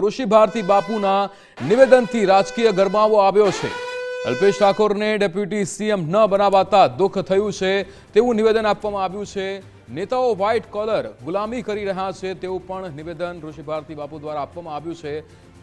ઋષિ ભારતી બાપુના નિવેદનથી રાજકીય ગરમાવો આવ્યો છે. અલ્પેશ ઠાકોરને ડેપ્યુટી સીએમ ન બનાવાતા દુઃખ થયું છે, તેવું નિવેદન આપવામાં આવ્યું છે. નેતાઓ વ્હાઇટ કોલર ગુલામી કરી રહ્યા છે, તેવું પણ નિવેદન ઋષિ ભારતી બાપુ દ્વારા આપવામાં આવ્યું છે.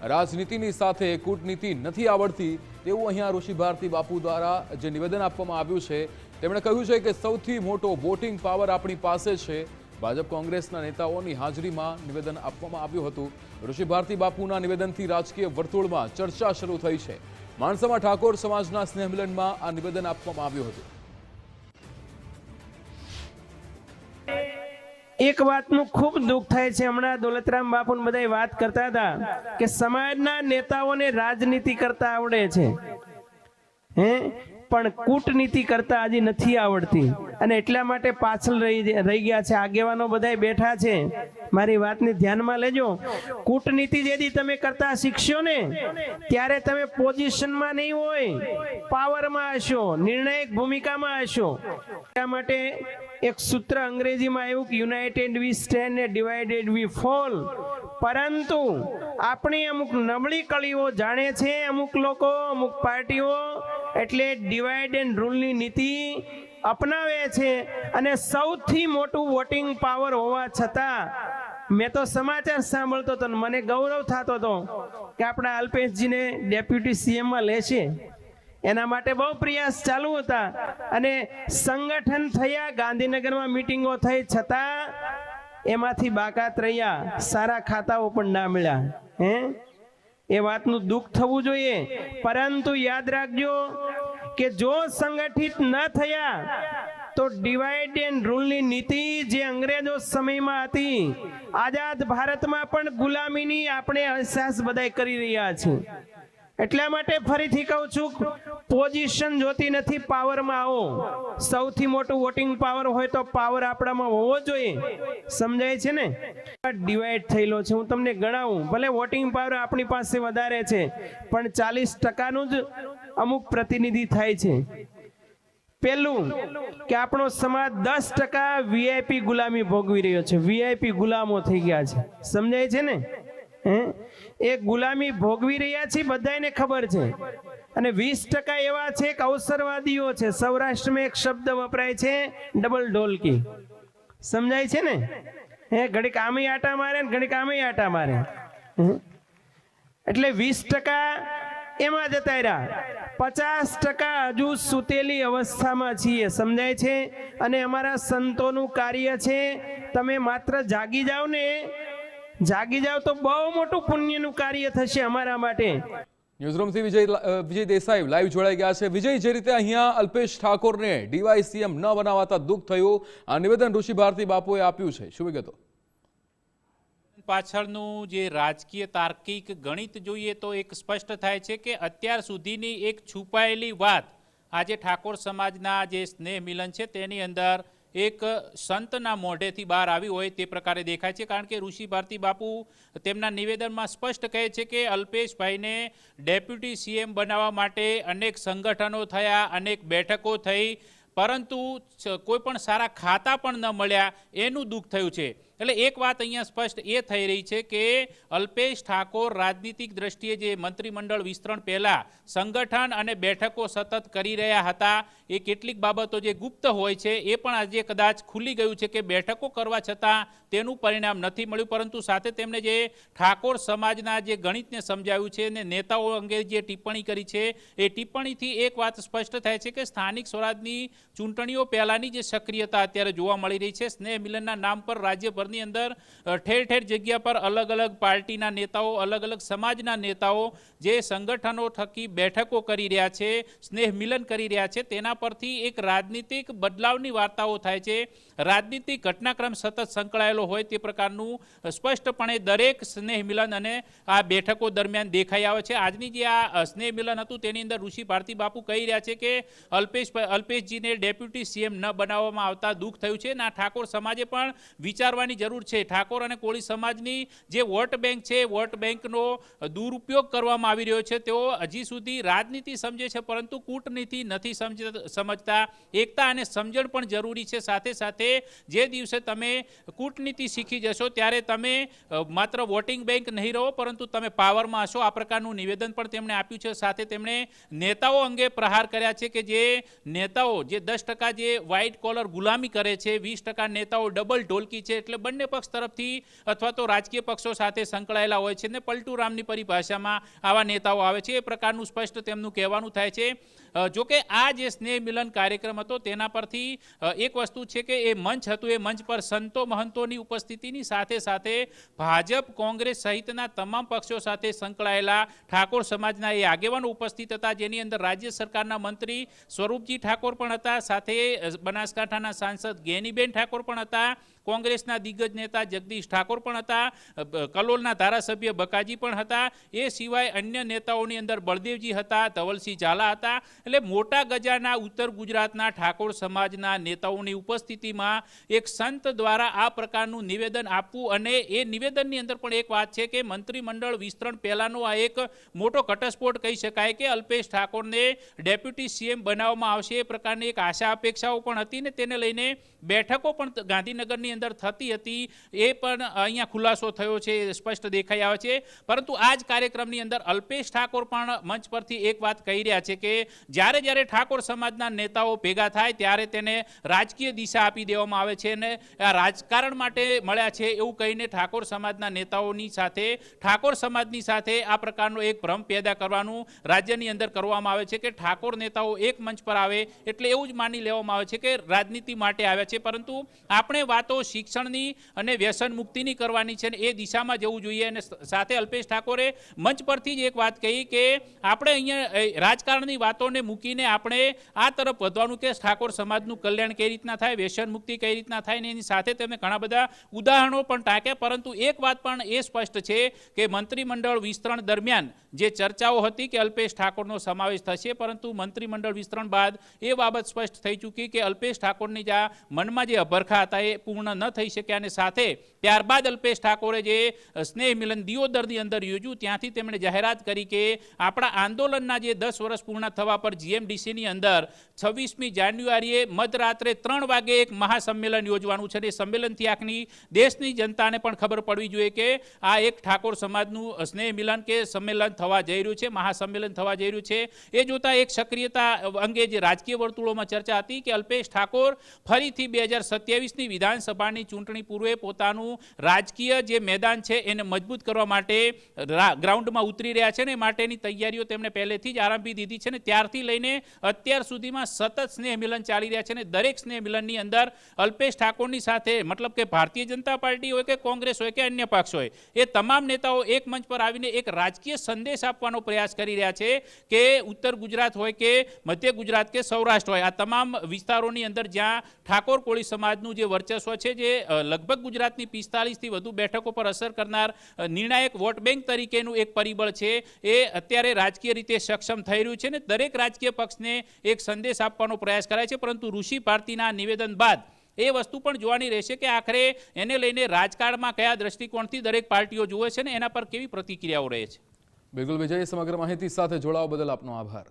રાજનીતિની સાથે કૂટનીતિ નથી આવડતી, તેવું અહીંયા ઋષિ ભારતી બાપુ દ્વારા જે નિવેદન આપવામાં આવ્યું છે, તેમણે કહ્યું છે કે સૌથી મોટો વોટિંગ પાવર આપણી પાસે છે. ભાજપ કોંગ્રેસના નેતાઓની હાજરીમાં નિવેદન આપવામાં આવ્યું હતું. ઋષિ ભારતી બાપુના નિવેદનથી રાજકીય વર્તુળમાં ચર્ચા શરૂ થઈ છે. માણસામાં ઠાકોર સમાજના સ્નેહમિલનમાં આ નિવેદન આપવામાં આવ્યું હતું. એક વાતનું ખૂબ દુઃખ થાય છે. હમણાં દોલતરામ બાપુ બધા વાત કરતા હતા કે સમાજના નેતાઓને રાજનીતિ કરતા આવડે છે. હે? પણ કૂટનીતિ કરતા હજી નથી આવડતી. અને એટલા માટે પાછળ રહી રહી ગયા છે આગેવાનો બધા બેઠા છે. મારી વાતને ધ્યાનમાં લેજો. કૂટનીતિ જેથી તમે કરતા શીખશો ને, ત્યારે તમે પોઝિશનમાં નહીં હોય, પાવરમાં હશો, નિર્ણાયક ભૂમિકામાં હશો. એટલા માટે એક સૂત્ર અંગ્રેજીમાં આવ્યું કે united we stand divided we fall પરંતુ આપણી અમુક નબળી કળીઓ જાણે છે અમુક લોકો, અમુક પાર્ટીઓ એટલે ડિવાઇડ એન્ડ રૂલની નીતિ અપનાવે છે અને સૌથી મોટું વોટિંગ પાવર હોવા છતાં મેં તો સમાચાર સાંભળતો હતો મને ગૌરવ થતો હતો કે આપણા અલ્પેશજીને ડેપ્યુટી સીએમમાં લેશે એના માટે બહુ પ્રયાસ ચાલુ હતા અને સંગઠન થયા, ગાંધીનગરમાં મિટિંગો થઈ છતાં એમાંથી બાકાત રહ્યા, સારા ખાતાઓ પણ ના મળ્યા, હે? એ વાતનું દુઃખ થવું જોઈએ. પરંતુ યાદ રાખજો કે જો સંગઠિત ન થયા, તો ડિવાઇડ એન્ડ રૂલની નીતિ જે અંગ્રેજો સમયમાં હતી, આઝાદ ભારતમાં પણ ગુલામીની આપણે અહેસાસ બધાય કરી રહ્યા છીએ. એટલા માટે ફરીથી કહું છું પોઝિશન જોતી નથી, પાવરમાં આવો. સૌથી મોટું વોટિંગ પાવર હોય તો પાવર આપણામાં હોવો જોઈએ. સમજાય છે ને? ડિવાઈડ થયેલો છે. હું તમને ગણાવું. ભલે વોટિંગ પાવર આપણી પાસે વધારે છે, પણ ચાલીસ ટકાનું જ અમુક પ્રતિનિધિ થાય છે. પેલું કે આપણો સમાજ દસ ટકા વીઆઈપી ગુલામી ભોગવી રહ્યો છે. વીઆઈપી ગુલામો થઈ ગયા છે. સમજાય છે ને? એ ગુલામી ભોગવી રહ્યા છે બધાને ખબર છે. અને વીસ ટકા એવા છે કે અવસરવાદીઓ છે. સૌરાષ્ટ્રમાં એક શબ્દ વપરાય છે, ડબલ ઢોલકી સમજાય છે ને? હે, ઘડીક આમે આટા મારે ને ઘડીક આમે આટા મારે? એટલે વીસ ટકા એમાં જતા રહ્યા. પચાસ ટકા હજુ સૂતેલી અવસ્થામાં છીએ. સમજાય છે? અને અમારા સંતોનું કાર્ય છે, તમે માત્ર જાગી જાઓ ને જાગી જાઓ તો બહુ મોટું પુણ્યનું કાર્ય થશે અમારા માટે. ન્યૂઝરૂમથી વિજય વિજય દેસાઈ લાઈવ જોડાઈ ગયા છે. વિજય જે રીતે અહીંયા અલ્પેશ ઠાકોરને ડીવાયસીએમ ન બનાવાતા દુઃખ થયું આ નિવેદન ઋષિ ભારતી બાપુએ આપ્યું છે. શું વિગતો? પાછળનું જે રાજકીય તાર્કિક ગણિત જોઈએ તો એક સ્પષ્ટ થાય છે કે અત્યાર સુધીની એક છુપાયેલી વાત આજે ઠાકોર સમાજના જે સ્નેહ મિલન છે તેની અંદર એક સંતના મોઢેથી બહાર આવી હોય તે પ્રકારે દેખાય છે, કારણ કે ઋષિ ભારતી બાપુ તેમના નિવેદનમાં સ્પષ્ટ કહે છે કે અલ્પેશભાઈને ડેપ્યુટી સીએમ બનાવવા માટે અનેક સંગઠનો થયા, અનેક બેઠકો થઈ, પરંતુ કોઈ પણ સારા ખાતા પણ ન મળ્યા, એનું દુઃખ થયું છે. એટલે એક વાત અહીંયા સ્પષ્ટ એ થઈ રહી છે કે અલ્પેશ ઠાકોર રાજનીતિક દ્રષ્ટિએ જે મંત્રીમંડળ વિસ્તરણ પહેલાં સંગઠન અને બેઠકો સતત કરી રહ્યા હતા, એ કેટલીક બાબતો જે ગુપ્ત હોય છે, એ પણ આજે કદાચ ખુલી ગયું છે કે બેઠકો કરવા છતાં તેનું પરિણામ નથી મળ્યું. પરંતુ સાથે તેમણે જે ઠાકોર સમાજના જે ગણિતને સમજાવ્યું છે અને નેતાઓ અંગે જે ટિપ્પણી કરી છે, એ ટિપ્પણીથી એક વાત સ્પષ્ટ થાય છે કે સ્થાનિક સ્વરાજની ચૂંટણીઓ પહેલાંની જે સક્રિયતા અત્યારે જોવા મળી રહી છે, સ્નેહ મિલનના નામ પર રાજ્યભરની અંદર ઠેર ઠેર જગ્યા પર અલગ અલગ પાર્ટીના નેતાઓ, અલગ અલગ સમાજના નેતાઓ જે સંગઠનો થકી બેઠકો કરી રહ્યા છે, સ્નેહ મિલન કરી રહ્યા છે, તેના પરથી એક રાજનીતિક બદલાવની વાર્તાઓ થાય છે. રાજનીતિક ઘટનાક્રમ સતત સંકળાયેલો હોય તે પ્રકારનું સ્પષ્ટપણે દરેક સ્નેહ મિલન અને આ બેઠકો દરમિયાન દેખાઈ આવે છે. આજની જે આ સ્નેહ મિલન હતું તેની અંદર ઋષિ ભારતી બાપુ કહી રહ્યા છે કે, અલ્પેશ, અલ્પેશજીને ડેપ્યુટી સીએમ ન બનાવવામાં આવતા દુઃખ થયું છે અને આ ઠાકોર સમાજે પણ વિચારવાની સમજવાની જરૂર છે. ઠાકોર અને કોળી સમાજની જે વોટ બેંક છે, વોટ બેંકનો દુરુપયોગ કરવામાં આવી રહ્યો છે. તેઓ હજી સુધી રાજનીતિ સમજે છે, પરંતુ કૂટનીતિ નથી સમજ, સમજતા. એકતા અને સમજણ પણ જરૂરી છે. સાથે સાથે જે દિવસે તમે કૂટનીતિ શીખી જશો, ત્યારે તમે માત્ર વોટિંગ બેંક નહીં રહો, પરંતુ તમે પાવરમાં હશો. આ પ્રકારનું નિવેદન પણ તેમણે આપ્યું છે. સાથે તેમણે નેતાઓ અંગે પ્રહાર કર્યા છે કે જે નેતાઓ, જે દસ જે વ્હાઇટ કોલર ગુલામી કરે છે, વીસ નેતાઓ ડબલ ઢોલકી છે, એટલે બંને પક્ષ તરફથી અથવા તો રાજકીય પક્ષો સાથે સંકળાયેલા હોય છે ને પલટુરામની પરિભાષામાં આવા નેતાઓ આવે છે. એ પ્રકારનું સ્પષ્ટ તેમનું કહેવાનું થાય છે. જોકે આ જે સ્નેહ મિલન કાર્યક્રમ હતો તેના પરથી એક વસ્તુ છે કે એ મંચ હતું. એ મંચ પર સંતો મહંતોની ઉપસ્થિતિની સાથે સાથે ભાજપ, કોંગ્રેસ સહિતના તમામ પક્ષો સાથે સંકળાયેલા ઠાકોર સમાજના એ આગેવાનો ઉપસ્થિત હતા. જેની અંદર રાજ્ય સરકારના મંત્રી સ્વરૂપજી ઠાકોર પણ હતા. સાથે બનાસકાંઠાના સાંસદ ગેનીબેન ઠાકોર પણ હતા. કોંગ્રેસના દિગ્ગજ નેતા જગદીશ ઠાકોર પણ હતા કલોલના ધારાસભ્ય બકાજી પણ હતા. એ સિવાય અન્ય નેતાઓની અંદર બળદેવજી હતા, ધવલસિંહ ઝાલા હતા. એટલે મોટા ગજાના ઉત્તર ગુજરાતના ઠાકોર સમાજના નેતાઓની ઉપસ્થિતિમાં એક સંત દ્વારા આ પ્રકારનું નિવેદન આપવું અને એ નિવેદનની અંદર પણ એક વાત છે કે મંત્રીમંડળ વિસ્તરણ પહેલાંનો આ એક મોટો ઘટસ્ફોટ કહી શકાય કે અલ્પેશ ઠાકોરને ડેપ્યુટી સીએમ બનાવવામાં આવશે એ પ્રકારની એક આશા અપેક્ષાઓ પણ હતી ને તેને લઈને બેઠકો પણ ગાંધીનગરની અંદર થતી હતી. એ પણ અહીંયા ખુલાસો થયો છે સ્પષ્ટ દેખાઈ આવે છે. પરંતુ આ જ કાર્યક્રમની અંદર અલ્પેશ ઠાકોર પણ મંચ પરથી એક વાત કહી રહ્યા છે કે, જ્યારે જ્યારે ઠાકોર સમાજના નેતાઓ ભેગા થાય, ત્યારે તેને રાજકીય દિશા આપી દેવામાં આવે છે અને આ રાજકારણ માટે મળ્યા છે એવું કહીને ઠાકોર સમાજના નેતાઓની સાથે, ઠાકોર સમાજની સાથે આ પ્રકારનો એક ભ્રમ પેદા કરવાનું રાજ્યની અંદર કરવામાં આવે છે કે ઠાકોર નેતાઓ એક મંચ પર આવે, એટલે એવું જ માની લેવામાં આવે છે કે રાજનીતિ માટે આવ્યા છે, પરંતુ આપણે વાતો શિક્ષણની અને વ્યસન મુક્તિની કરવાની છે અને એ દિશામાં જવું જોઈએ. અને સાથે અલ્પેશ ઠાકોરે મંચ પરથી જ એક વાત કહી કે આપણે અહીંયા રાજકારણની વાતોને મૂકીને આપણે આ તરફ વધવાનું કે ઠાકોર સમાજનું કલ્યાણ કઈ રીતના થાય, વ્યસન મુક્તિ કઈ રીતના થાય ને એની સાથે તમે ઘણા બધા ઉદાહરણો પણ ટાંક્યા. પરંતુ એક વાત પણ એ સ્પષ્ટ છે કે મંત્રીમંડળ વિસ્તરણ દરમિયાન જે ચર્ચાઓ હતી કે અલ્પેશ ઠાકોરનો સમાવેશ થશે, પરંતુ મંત્રીમંડળ વિસ્તરણ બાદ એ બાબત સ્પષ્ટ થઈ ચૂકી કે અલ્પેશ ઠાકોરની જે મનમાં જે અભરખા હતા એ પૂર્ણ ન થઈ શક્યા અને સાથે ત્યારબાદ અલ્પેશ ઠાકોરે જે સ્નેહ મિલન દિયોદરની અંદર યોજ્યું, ત્યાંથી તેમણે જાહેરાત કરી કે આપણા આંદોલનના જે દસ વર્ષ પૂર્ણ થવા પર જીએમડીસીની અંદર છવ્વીસમી જાન્યુઆરીએ મધરાત્રે ત્રણ વાગે એક મહાસંમેલન યોજવાનું છે અને સંમેલનથી આખની દેશની જનતાને પણ ખબર પડવી જોઈએ કે આ એક ઠાકોર સમાજનું સ્નેહ મિલન કે સંમેલન થવા જઈ રહ્યું છે, મહાસંમેલન થવા જઈ રહ્યું છે. એ જોતા એક સક્રિયતા અંગે જે રાજકીય વર્તુળોમાં ચર્ચા હતી કે અલ્પેશ ઠાકોર ફરીથી બે હજાર સત્યાવીસની વિધાનસભાની ચૂંટણી પૂર્વે પોતાનું રાજકીય જે મેદાન છે એને મજબૂત કરવા માટે ગ્રાઉન્ડમાં ઉતરી રહ્યા છે ને માટેની તૈયારીઓ તેમણે પહેલેથી જ આરંભી દીધી છે ને ત્યારથી લઈને અત્યાર સુધીમાં સતત સ્નેહ મિલન ચાલી રહ્યા છે ને દરેક સ્નેહ મિલનની અંદર અલ્પેશ ઠાકોરની સાથે મતલબ કે ભારતીય જનતા પાર્ટી હોય કે કોંગ્રેસ હોય કે અન્ય પક્ષ હોય, એ તમામ નેતાઓ એક મંચ પર આવીને એક રાજકીય સંદેશ આપવાનો પ્રયાસ કરી રહ્યા છે કે ઉત્તર ગુજરાત હોય કે મધ્ય ગુજરાત કે સૌરાષ્ટ્ર હોય, આ તમામ વિસ્તારોની અંદર જ્યાં ઠાકોર કોળી સમાજનું જે વર્ચસ્વ છે, જે લગભગ ગુજરાતની પિસ્તાલીસથી વધુ બેઠકો પર અસર કરનાર નિર્ણાયક વોટ બેંક તરીકેનું એક પરિબળ છે, એ અત્યારે રાજકીય રીતે સક્ષમ થઈ રહ્યું છે ને દરેક રાજકીય પક્ષને એક સંદેશ આપવાનો પ્રયાસ કરાય છે, પરંતુ ઋષિ ભારતીના નિવેદન બાદ એ વસ્તુ પણ જોવાની રહેશે કે આખરે એને લઈને રાજકારણમાં કયા દ્રષ્ટિકોણથી દરેક પાર્ટીઓ જુએ છે ને એના પર કેવી પ્રતિક્રિયાઓ રહે છે? બિલકુલ વિજય સમગ્ર માહિતી સાથે જોડાવા બદલ આપનો આભાર.